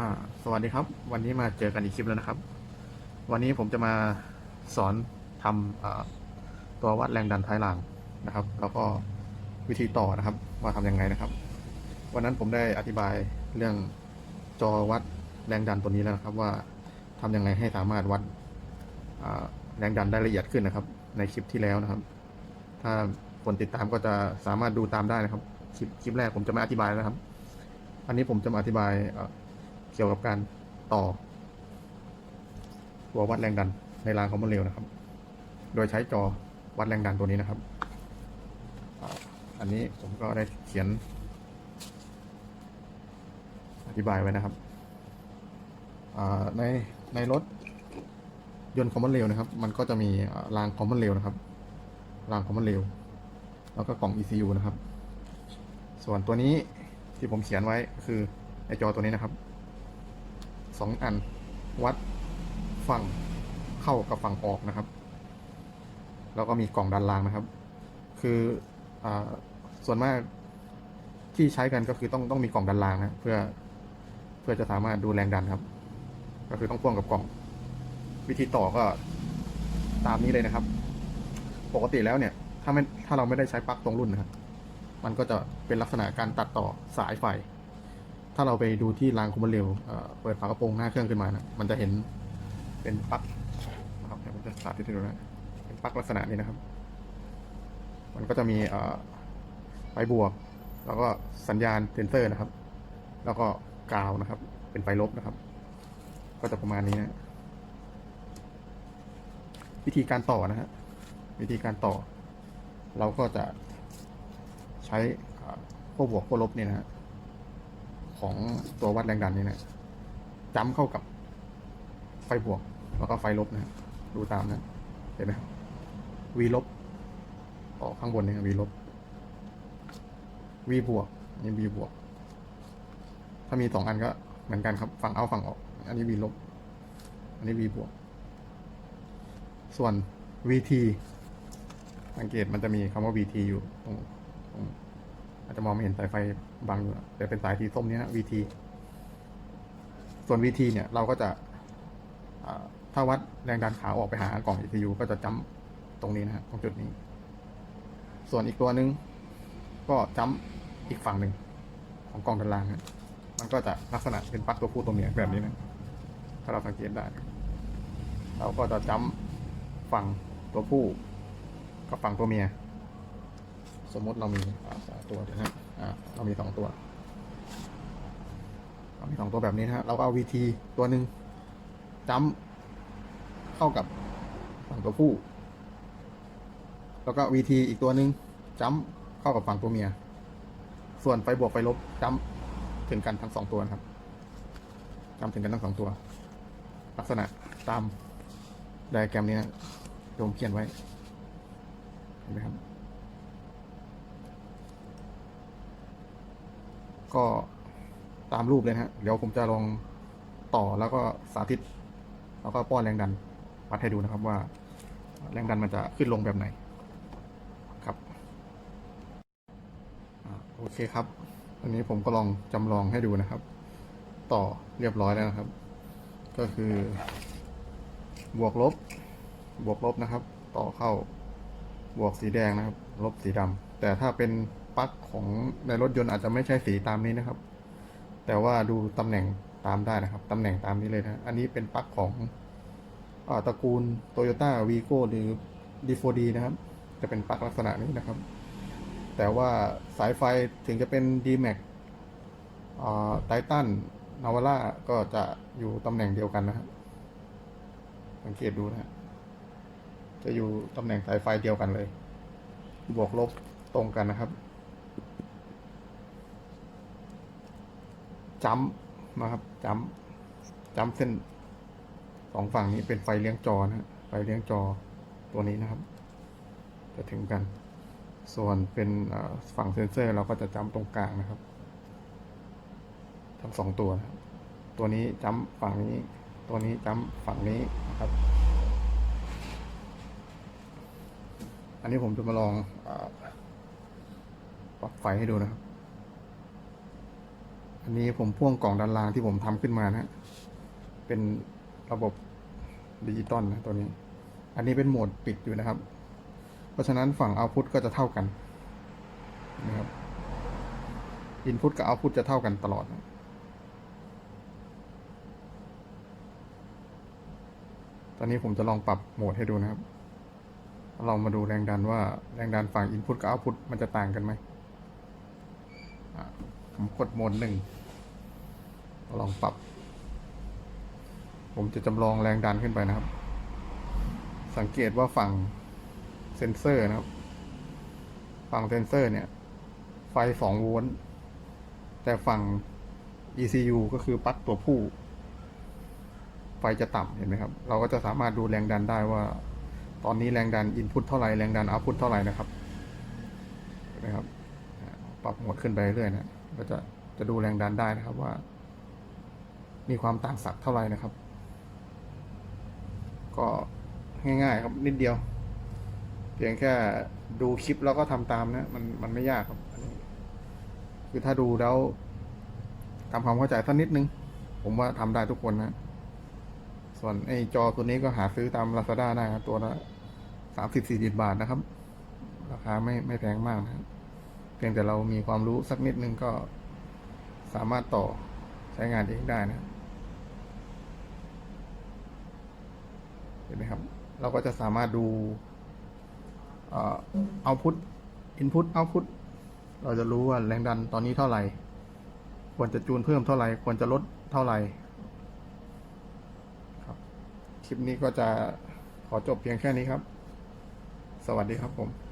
อ่าสวัสดีครับ วันนี้มาเจอกันอีกคลิปแล้วนะครับ วันนี้ผมจะมาสอนทำตัววัดแรงดันท้ายรางนะครับ แล้วก็วิธีต่อนะครับ ว่าทำยังไงนะครับ วันนั้นผมได้อธิบายเรื่องจอวัดแรงดันตัวนี้แล้วนะครับ ว่าทำยังไงให้สามารถวัดแรงดันได้ละเอียดขึ้นนะครับ ในคลิปที่แล้วนะครับ ถ้าคนติดตามก็จะสามารถดูตามได้นะครับ คลิปคลิปแรกผมจะไม่อธิบายแล้วนะครับ อันนี้ผมจะมาอธิบายอ กี่ยวกับการต่อ ตัววัดแรงดันในรางคอมมอนเรลนะครับ โดยใช้จอวัดแรงดันตัวนี้นะครับ อันนี้ผมก็ได้เขียน อธิบายไว้นะครับในในรถยนต์คอมมอนเรลนะครับ มันก็จะมีรางคอมมอนเรลนะครับ รางคอมมอนเรลแล้วก็กล่อง ECU นะครับ ส่วนตัวนี้ที่ผมเขียนไว้คือในจอตัวนี้นะครับ สองอัน วัดฝั่งเข้ากับฝั่งออกนะครับ แล้วก็มีกล่องด้านล่างนะครับ คืออาส่วนมากที่ใช้กันก็คือต้องต้องมีกล่องด้านล่างนะเพื่อเพื่อจะสามารถดูแรงดันครับ ก็คือต้องพ่วงกับกล่อง วิธีต่อก็ตามนี้เลยนะครับ ปกติแล้วเนี่ย ถ้าไม่ถ้าเราไม่ได้ใช้ปลั๊กตรงรุ่นนะครับ มันก็จะเป็นลักษณะการตัดต่อสายไฟ ถ้าเราไปดูที่รางคอมมอนเรลเอ่อเปิดฝากระโปรงหน้าเครื่องขึ้นมานะมันจะเห็นเป็นปลั๊กนะครับเดี๋ยวผมจะสาธิตให้ดูนะเป็นปลั๊กลักษณะนี้นะครับ มันก็จะมีเอ่อไฟบวก แล้วก็สัญญาณเซนเซอร์นะครับ แล้วก็กาวนะครับ เป็นไฟลบนะครับ ก็จะประมาณนี้นะวิธีการต่อนะฮะวิธีการต่อ เราก็จะใช้ขั้วบวกขั้วลบเนี่ยนะฮะ ของตัววัดแรงดันนี่นะจ้ำเข้ากับไฟบวก แล้วก็ไฟลบนะดูตามนะ เห็นไหมครับ V ลบต่อข้างบนนี่ V ลบ V บวกนี่ V บวก ถ้ามีสองอันก็เหมือนกันครับ ฝั่งเอาฝั่งออก อันนี้ V ลบ อันนี้ V บวก ส่วน VT สังเกตมันจะมีคำว่า VT อยู่ตรงตรง อาจจะมองไม่เห็นสายไฟบังอยู่แต่เป็นสายสีส้มนี้นะ VT ส่วน VT เนี่ยเราก็จะถ้าวัดแรงดันขาออกไปหากล่อง ECU ก็จะจ้ำตรงนี้นะฮะตรงจุดนี้ ส่วนอีกตัวหนึ่งก็จ้ำอีกฝั่งหนึ่งของกล่องด้านล่างฮะมันก็จะลักษณะเป็นปลั๊กตัวผู้ตัวเมียแบบนี้นะ ถ้าเราสังเกตได้ เราก็จะจ้ำฝั่งตัวผู้กับฝั่งตัวเมีย สมมติเรามีอ่าสองตัวเดี๋ยวนะเรามีสองตัวเรามีสองตัวแบบนี้นะฮะเราก็เอา VT ตัวหนึ่งจ้ำเข้ากับฝั่งตัวผู้ แล้วก็ VT อีกตัวหนึ่งจ้ำเข้ากับฝั่งตัวเมีย ส่วนไฟบวกไฟลบจ้ำถึงกันทั้งสองตัวนะครับจ้ำถึงกันทั้งสองตัว ลักษณะตามไดอะแกรมนี้นะที่ผมเขียนไว้เห็นไหมครับ ก็ตามรูปเลยนะฮะ เดี๋ยวผมจะลองต่อแล้วก็สาธิต แล้วก็ป้อนแรงดันวัดให้ดูนะครับว่า แรงดันมันจะขึ้นลงแบบไหนครับอโอเคครับอันนี้ผมก็ลองจำลองให้ดูนะครับ ต่อเรียบร้อยแล้วนะครับ ก็คือบวกลบบวกลบนะครับ ต่อเข้าบวกสีแดงนะครับ ลบสีดำแต่ถ้าเป็น ปลั๊กของในรถยนต์อาจจะไม่ใช่สีตามนี้นะครับ แต่ว่าดูตำแหน่งตามได้นะครับตำแหน่งตามนี้เลยนะ อันนี้เป็นปลั๊กของอตระกูล Toyota v i g o หรือ D4D นะครับ จะเป็นปลั๊กลักษณะนี้นะครับ แต่ว่าสายไฟถึงจะเป็น D-Max ไททันนาวาร่าก็จะอยู่ตำแหน่งเดียวกันนะครับสังเกตดูนะจะอยู่ตำแหน่งสายไฟเดียวกันเลย บวกลบตรงกันนะครับ จัมนะครับจัมจัมเส้นสองฝั่งนี้เป็นไฟเลี้ยงจอนะไฟเลี้ยงจอตัวนี้นะครับ จะถึงกัน ส่วนเป็นฝั่งเซนเซอร์เราก็จะจัมตรงกลางนะครับทั้งสองตัวนะครับตัวนี้จัมฝั่งนี้ ตัวนี้จัมฝั่งนี้นะครับ อันนี้ผมจะมาลองอปรับไฟให้ดูนะครับ อันนี้ผมพ่วงกล่องด้านล่างที่ผมทำขึ้นมานะเป็นระบบดิจิตอลนะตัวนี้ อันนี้เป็นโหมดปิดอยู่นะครับ เพราะฉะนั้นฝั่งเอาพุตก็จะเท่ากันนะครับอินพุตกับเอาพุตจะเท่ากันตลอดนะตอนนี้ผมจะลองปรับโหมดให้ดูนะครับ เรามาดูแรงดันว่าแรงดันฝั่ง Input กับ Output มันจะต่างกันไหม ผมกดโหมดหนึ่ง ลองปรับ ผมจะจำลองแรงดันขึ้นไปนะครับ สังเกตว่าฝั่งเซนเซอร์นะครับ ฝั่งเซนเซอร์เนี่ย ไฟ2โวลต์แต่ฝั่ง ECU ก็คือปลั๊กตัวผู้ ไฟจะต่ำเห็นไหมครับ เราก็จะสามารถดูแรงดันได้ว่า ตอนนี้แรงดันอินพุตเท่าไหร่แรงดันเอาพุตเท่าไหร่นะครับนไหมครับ ปรับโหมดขึ้นไปเรื่อยๆนะก็จะจะดูแรงดันได้นะครับว่า มีความต่างศักเท่าไหร่นะครับ ก็ง่ายๆครับนิดเดียว เพียงแค่ดูคลิปแล้วก็ทำตามนะมันมันไม่ยากครับนนคือถ้าดูแล้วทำความเข้าใจสักนิดนึง ผมว่าทำได้ทุกคนนะ ส่วนไอ้จอตัวนี้ก็หาซื้อตาม Lazada ได้ครับตัวละสามสิบสี่สิบาทนะครับ ราคาไม่ไม่แพงมากนะเพียงแต่เรามีความรู้สักนิดนึงก็สามารถต่อใช้งานเองได้นะ เห็นไหมครับ เราก็จะสามารถดูเอาพุทอินพุตเอาพุทเราจะรู้ว่าแรงดันตอนนี้เท่าไหร่ ควรจะจูนเพิ่มเท่าไหร่ ควรจะลดเท่าไหร่คลิปนี้ก็จะขอจบเพียงแค่นี้ครับ สวัสดีครับผม